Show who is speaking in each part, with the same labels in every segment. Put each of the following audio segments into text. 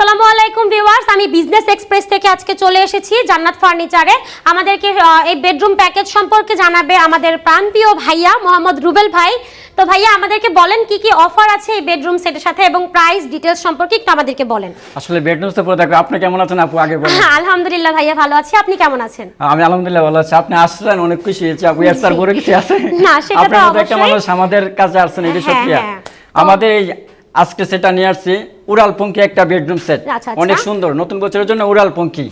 Speaker 1: আসসালামু আলাইকুম ভিউয়ার্স আমি বিজনেস এক্সপ্রেস থেকে আজকে চলে এসেছি জান্নাত ফার্নিচারে। আমাদেরকে এই বেডরুম প্যাকেজ সম্পর্কে জানাবে আমাদের প্রাণপ্রিয় ভাইয়া মোহাম্মদ রুবেল ভাই। তো ভাইয়া আমাদেরকে বলেন কি কি অফার আছে এই বেডরুম সেটের সাথে এবং প্রাইস ডিটেলস সম্পর্কে একটু আমাদেরকে বলেন।
Speaker 2: আসলে বেডরুম তো পুরো দেখো আপনি কেমন আছেন আপু? আগে বলেন।
Speaker 1: আলহামদুলিল্লাহ ভাইয়া ভালো আছি। আপনি কেমন আছেন?
Speaker 2: আমি আলহামদুলিল্লাহ ভালো আছি। আপনি আসলেন অনেক খুশি হয়েছি। আপু এর স্যার বড় কিছু আছে?
Speaker 1: না, সেটা তো
Speaker 2: মতো একটা মানুষ আমাদের কাছে আসছেন এটা
Speaker 1: হ্যাঁ,
Speaker 2: সত্যি।
Speaker 1: হ্যাঁ।
Speaker 2: আমাদের এই আজকে সেটা নিয়ে আসছি। উড়াল পঙ্কি একটা বেডরুম সেট
Speaker 1: আচ্ছা, আচ্ছা।
Speaker 2: অনেক সুন্দর নতুন বছরের জন্য উড়াল পঙ্কি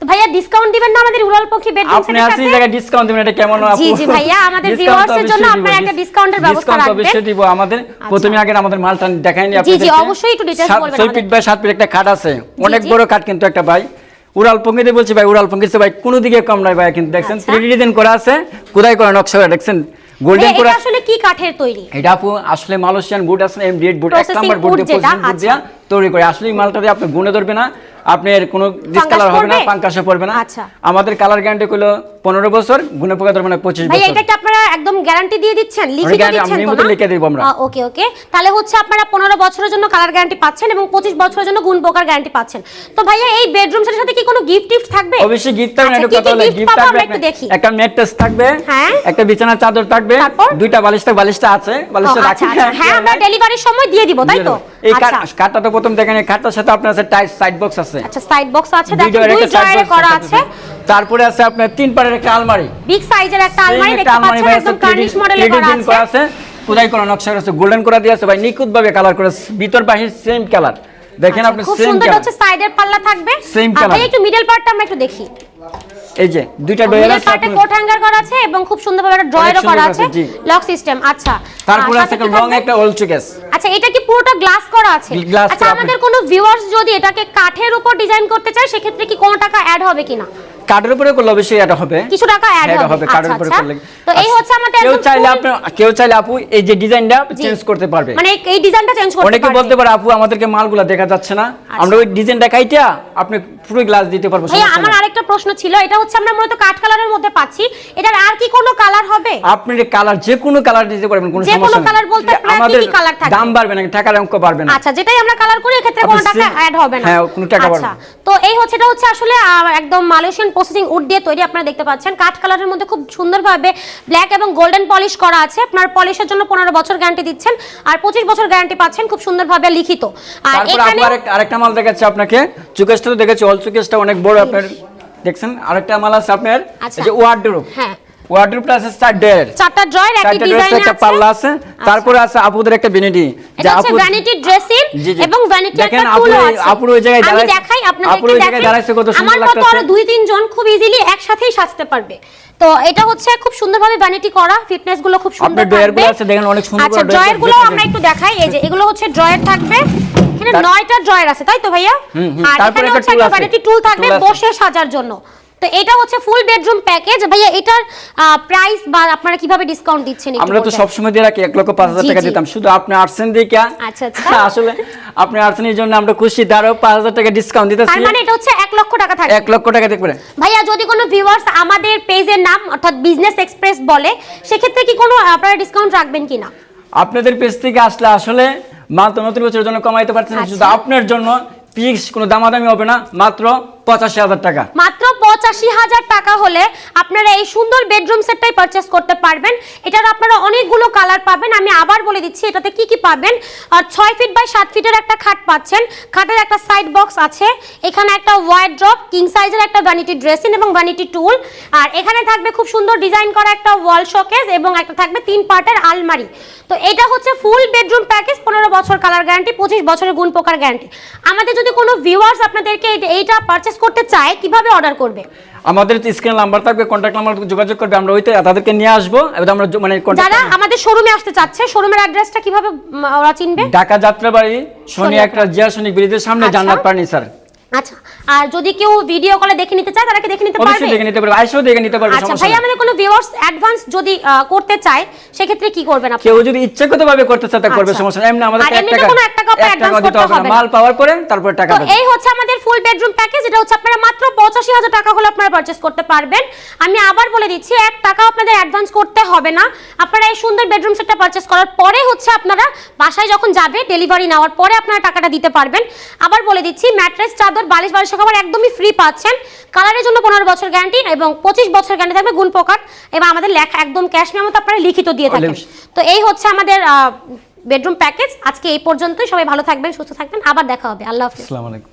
Speaker 1: তো ভাইয়া ডিসকাউন্ট দিবেন না আমাদের উড়াল পক্ষী বেডরুম
Speaker 2: আপনি আসি জায়গায় ডিসকাউন্ট দিবেন এটা কেমন আপু?
Speaker 1: জি, জি ভাইয়া, আমাদের
Speaker 2: Discount
Speaker 1: এর জন্য আপনারা একটা discount ব্যবস্থা
Speaker 2: Discount তো অবশ্যই দিব আমাদের। প্রথমে আগে আমাদের মালটা দেখাইনি
Speaker 1: জি,
Speaker 2: আপনাদেরকে।
Speaker 1: অবশ্যই একটু details বলবেন
Speaker 2: ছয় ফিট বাই সাত ফিট একটা খাট আছে। অনেক বড় খাট কিন্তু একটা ভাই। উড়াল পঙ্কিতে বলছি ভাই উড়াল পঙ্কিতে ভাই কোনো দিকে কম নাই ভাই কিন্তু দেখছেন?
Speaker 1: আচ্ছা।
Speaker 2: ডিজাইন করা আছে কোথায় করা নকশা করা দেখছেন? গোল্ডেন
Speaker 1: আসলে কি কাঠের তৈরি
Speaker 2: এটা আপু আসলে মালয়েশিয়ান বুট এমডিএড বুট এক নাম্বার বুট দিয়ে
Speaker 1: আচ্ছা।
Speaker 2: তৈরি করে আসলে মালটা দিয়ে আপনি গুনে ধরবে না আপনার কোনো ডিসকালার হবে না? পাঙ্কাশে পড়বে না
Speaker 1: আচ্ছা।
Speaker 2: আমাদের কালার গ্যারান্টি হলো পনেরো বছর গুনে পোকা ধরবে না পঁচিশ
Speaker 1: ভাই
Speaker 2: বছর
Speaker 1: এটা কি আপনারা একদম গ্যারান্টি দিয়ে দিচ্ছেন লিখিত দিচ্ছেন তো না?
Speaker 2: লিখে দিব আমরা।
Speaker 1: ওকে ওকে তাহলে হচ্ছে আপনারা 15 বছরের জন্য কালার গ্যারান্টি পাচ্ছেন এবং 25 বছরের জন্য গুণ পোকার গ্যারান্টি পাচ্ছেন তো ভাইয়া এই বেডরুম সেটের সাথে কি কোনো গিফট টিফট থাকবে
Speaker 2: অবশ্যই গিফট থাকবে
Speaker 1: আচ্ছা,
Speaker 2: একটু কথা গিফট থাকবে
Speaker 1: একটু দেখি
Speaker 2: একটা ম্যাট্রেস থাকবে
Speaker 1: হ্যাঁ।
Speaker 2: একটা বিছানার চাদর থাকবে
Speaker 1: তারপর?
Speaker 2: দুইটা বালিশ থাকবে বালিশটা আছে বালিশটা
Speaker 1: আচ্ছা
Speaker 2: রাখি
Speaker 1: আচ্ছা হ্যাঁ আমরা ডেলিভারির সময় দিয়ে দিব তাই তো
Speaker 2: এই কাটটা তো প্রথম দেখেন এই কাটটার সাথে আপনার আছে টাইট সাইড বক্স আছে।
Speaker 1: আচ্ছা সাইড বক্স আছে দেখেন দুই
Speaker 2: box
Speaker 1: করা
Speaker 2: আছে।
Speaker 1: আছে।
Speaker 2: তারপরে আছে আপনার তিন পারের একটা আলমারি।
Speaker 1: বিগ সাইজের একটা আলমারি দেখতে পাচ্ছেন একদম
Speaker 2: আছে,
Speaker 1: কার্নিশ মডেলে করা আছে।
Speaker 2: আছে। খোদাই করা নকশা করা আছে গোল্ডেন করা দিয়ে আছে ভাই নিখুঁত ভাবে কালার করে ভিতর বাহির সেম কালার দেখেন
Speaker 1: আচ্ছা,
Speaker 2: আপনি
Speaker 1: খুব
Speaker 2: সেম
Speaker 1: সুন্দর
Speaker 2: কালার
Speaker 1: হচ্ছে সাইডের পাল্লা থাকবে। Same
Speaker 2: colour.
Speaker 1: ভাই একটু মিডল পার্টটা আমরা একটু দেখি।
Speaker 2: এই যে দুইটা ডয়ার আছে
Speaker 1: পার্টে কোট হ্যাঙ্গার করা আছে এবং খুব সুন্দরভাবে একটা ড্রয়ারও করা
Speaker 2: আছে,
Speaker 1: আছে লক সিস্টেম আচ্ছা।
Speaker 2: তারপরে আছে একটা লং একটা ওল্ড চুকেস
Speaker 1: আচ্ছা এটা কি পুরোটা গ্লাস করা আছে? আচ্ছা আমাদের কোনো ভিউয়ার্স যদি এটাকে কাঠের উপর ডিজাইন করতে চায় সেক্ষেত্রে কি কোনো টাকা অ্যাড হবে কিনা?
Speaker 2: কার্ডের উপরে করলে অবশ্যই এটা হবে।
Speaker 1: কিছু টাকা অ্যাড
Speaker 2: হ্যাঁ,
Speaker 1: হবে।
Speaker 2: কার্ডের
Speaker 1: আচ্ছা
Speaker 2: উপরে
Speaker 1: আচ্ছা।
Speaker 2: করলে।
Speaker 1: তো এই হচ্ছে আমাদের
Speaker 2: কেউ চাইলে আপনি কেউ চাইলে আপু এই যে ডিজাইনটা চেঞ্জ করতে পারবে।
Speaker 1: মানে এই- এই ডিজাইনটা চেঞ্জ করতে পারবে।
Speaker 2: অনেকে বলতে পারে আপু আমাদেরকে মালগুলা দেখা যাচ্ছে না। আমরা ওই ডিজাইনটা কাইটা আপনি পুরো গ্লাস দিতে পারব সমস্যা
Speaker 1: আমার আরেকটা প্রশ্ন ছিল এটা হচ্ছে আমরা মূলত কাঠ কালারের মধ্যে পাচ্ছি। এটার আর কি কোনো কালার হবে?
Speaker 2: আপনি কালার যে কোনো কালার দিতে পারবেন কোনো
Speaker 1: যে কোনো
Speaker 2: সমস্যা নেই।
Speaker 1: colour বলতে আপনার কি
Speaker 2: আমাদের
Speaker 1: কি colour থাকবে?
Speaker 2: দাম বাড়বে না টাকার অঙ্ক বাড়বে না।
Speaker 1: আচ্ছা যেটাই আমরা কালার করি এক্ষেত্রে কোনো টাকা অ্যাড হবে না।
Speaker 2: হ্যাঁ, কোনো টাকা
Speaker 1: আচ্ছা
Speaker 2: বাড়বে না।
Speaker 1: তো এই হচ্ছে এটা হচ্ছে আসলে একদম মালয়েশিয়ান প্রসেসিং উড দিয়ে তৈরি আপনারা দেখতে পাচ্ছেন। কাঠ কালারের মধ্যে খুব সুন্দরভাবে ব্ল্যাক এবং গোল্ডেন পলিশ করা আছে। আপনার পলিশের জন্য পনেরো বছর গ্যারান্টি দিচ্ছেন আর পঁচিশ বছর গ্যারান্টি পাচ্ছেন খুব সুন্দরভাবে লিখিত। আর এখানে
Speaker 2: আরেকটা মাল দেখাচ্ছি আপনাকে। চুকেশটা তো দেখেছি অল চুকেশটা অনেক বড় আপনার। দেখছেন? আরেকটা মাল আছে আপনার। ওয়ার্ড যে ওয়ার্ডরোব
Speaker 1: হ্যাঁ।
Speaker 2: ওয়ার্ডরোবটা আছে চার ডের
Speaker 1: চারটা ড্রয়ার একই ডিজাইনে
Speaker 2: একটা পাল্লা আছে তারপরে আছে আপুদের একটা বেনিটি
Speaker 1: এটা হচ্ছে ভ্যানিটি ড্রেসিং। এবং ভ্যানিটি একটা
Speaker 2: আপু এই-
Speaker 1: আছে।
Speaker 2: আপুর ওই জায়গায়
Speaker 1: আমি
Speaker 2: দাঁড়ায়-
Speaker 1: দেখাই
Speaker 2: আপুর ওই জায়গায় দাঁড়াইছে কত সুন্দর
Speaker 1: আমার মতো
Speaker 2: লাগতেছে।
Speaker 1: আরও দুই তিনজন খুব ইজিলি একসাথেই সাজতে পারবে। তো এটা হচ্ছে খুব সুন্দরভাবে ভ্যানিটি করা ফিটনেসগুলো খুব সুন্দর
Speaker 2: আপনার
Speaker 1: ড্রয়ারগুলো
Speaker 2: আছে, দেখেন অনেক সুন্দর
Speaker 1: আচ্ছা
Speaker 2: ড্রয়ারগুলো
Speaker 1: আমরা একটু দেখাই। এই যে এগুলো হচ্ছে ড্রয়ার থাকবে। এখানে নয়টা ড্রয়ার আছে তাই তো ভাইয়া? আর এখানে হচ্ছে একটা ভ্যানিটি টুল থাকবে বসে সাজার জন্য। তো এটা হচ্ছে ফুল বেডরুম প্যাকেজ ভাইয়া এটার প্রাইস বা আপনারা কীভাবে ডিসকাউন্ট দিচ্ছেন
Speaker 2: আমরা তো
Speaker 1: বলবেন?
Speaker 2: সবসময় দিয়ে রাখি এক লক্ষ পাঁচ হাজার টাকা দিতাম। শুধু আপনি আসছেন দেখে
Speaker 1: আচ্ছা, আচ্ছা।
Speaker 2: আসলে আপনি এই জন্য আমরা খুশি। তারও পাঁচ হাজার টাকা ডিসকাউন্ট দিতেছি।
Speaker 1: তার মানে এটা হচ্ছে এক লক্ষ টাকা থাকবে।
Speaker 2: এক লক্ষ টাকা দেখবেন।
Speaker 1: ভাইয়া যদি কোনো ভিউয়ার্স আমাদের পেজের নাম অর্থাৎ বিজনেস এক্সপ্রেস বলে সেক্ষেত্রে কি কোনো আপনারা ডিসকাউন্ট রাখবেন কিনা?
Speaker 2: আপনাদের পেজ থেকে আসলে আসলে তো নতুন বছরের জন্য কমাইতে পারছেন
Speaker 1: আচ্ছা।
Speaker 2: শুধু আপনার জন্য ফিক্স কোনো দামাদামি হবে না। মাত্র পঁচাশি হাজার টাকা।
Speaker 1: মাত্র পঁচাশি হাজার টাকা হলে আপনারা এই সুন্দর বেডরুম সেটটাই পারচেস করতে পারবেন। এটার আপনারা অনেকগুলো কালার পাবেন। আমি আবার বলে দিচ্ছি, এটাতে কি কি পাবেন? আর ছয় ফিট বাই সাত ফিটের একটা খাট পাচ্ছেন। খাটের একটা সাইড বক্স আছে। এখানে একটা ওয়াইড ড্রপ কিং সাইজের একটা ভ্যানিটি ড্রেসিং এবং ভ্যানিটি টুল আর এখানে থাকবে খুব সুন্দর ডিজাইন করা একটা ওয়াল শোকেস এবং একটা থাকবে তিন পার্টের আলমারি। তো এটা হচ্ছে ফুল বেডরুম প্যাকেজ পনেরো বছর কালার গ্যারান্টি পঁচিশ বছরের গুণ পোকার গ্যারান্টি আমাদের যদি কোনো ভিউয়ার্স আপনাদেরকে এইটা পারচেস করতে চায়, কীভাবে অর্ডার করবে?
Speaker 2: আমাদের স্ক্রিন নাম্বার থাকবে কন্ট্যাক্ট নাম্বার যোগাযোগ করবে আমরা ওইতে তাদেরকে নিয়ে আসব এবার আমরা মানে
Speaker 1: যারা আমাদের শোরুমে আসতে চাচ্ছে শোরুমের অ্যাড্রেসটা কীভাবে ওরা চিনবে
Speaker 2: ঢাকা যাত্রাবাড়ি শনি
Speaker 1: শনি
Speaker 2: একটা জিয়া সৈনিক ব্রিজের সামনে
Speaker 1: আচ্ছা।
Speaker 2: জান্নাত ফার্নিচার
Speaker 1: আচ্ছা আর যদি কেউ ভিডিও কলে দেখে নিতে চায় তারা কি দেখে নিতে পারবে?
Speaker 2: অবশ্যই দেখে নিতে পারবে আইসেও দেখে নিতে পারবে
Speaker 1: আচ্ছা ভাই আমাদের কোনো ভিউয়ার্স অ্যাডভান্স যদি করতে চায় সেক্ষেত্রে কি করবেন আপনি?
Speaker 2: কেউ যদি ইচ্ছাকৃত ভাবে করতে চায় তা করবে
Speaker 1: আচ্ছা।
Speaker 2: সমস্যা নেই। এমনি আমাদের টাকা
Speaker 1: কোনো টাকাও
Speaker 2: দিতে
Speaker 1: করতে
Speaker 2: হবে। মাল পাওয়ার পরে তারপরে টাকা
Speaker 1: তো এই হচ্ছে আমাদের ফুল বেডরুম প্যাকেজ এটা হচ্ছে আপনারা মাত্র পঁচাশি হাজার টাকা হলে আপনারা পারচেস করতে পারবেন। আমি আবার বলে দিচ্ছি এক টাকা আপনাদের অ্যাডভান্স করতে হবে না। আপনারা এই সুন্দর বেডরুম সেটটা পারচেস করার পরে হচ্ছে আপনারা বাসায় যখন যাবে ডেলিভারি নেওয়ার পরে আপনারা টাকাটা দিতে পারবেন। আবার বলে দিচ্ছি ম্যাট্রেস চাদর বালিশ বালিশ খাবার একদমই ফ্রি পাচ্ছেন। কালারের জন্য পনেরো বছর গ্যারান্টি এবং পঁচিশ বছর গ্যারান্টি থাকবে গুণ প্রকার এবং আমাদের লেখা একদম ক্যাশ মেমো তো আপনারা লিখিত দিয়ে থাকেন। তো এই হচ্ছে আমাদের বেডরুম প্যাকেজ আজকে এই পর্যন্তই। সবাই ভালো থাকবেন সুস্থ থাকবেন। আবার দেখা হবে। আল্লাহ হাফিজ।
Speaker 2: আসসালামু আলাইকুম।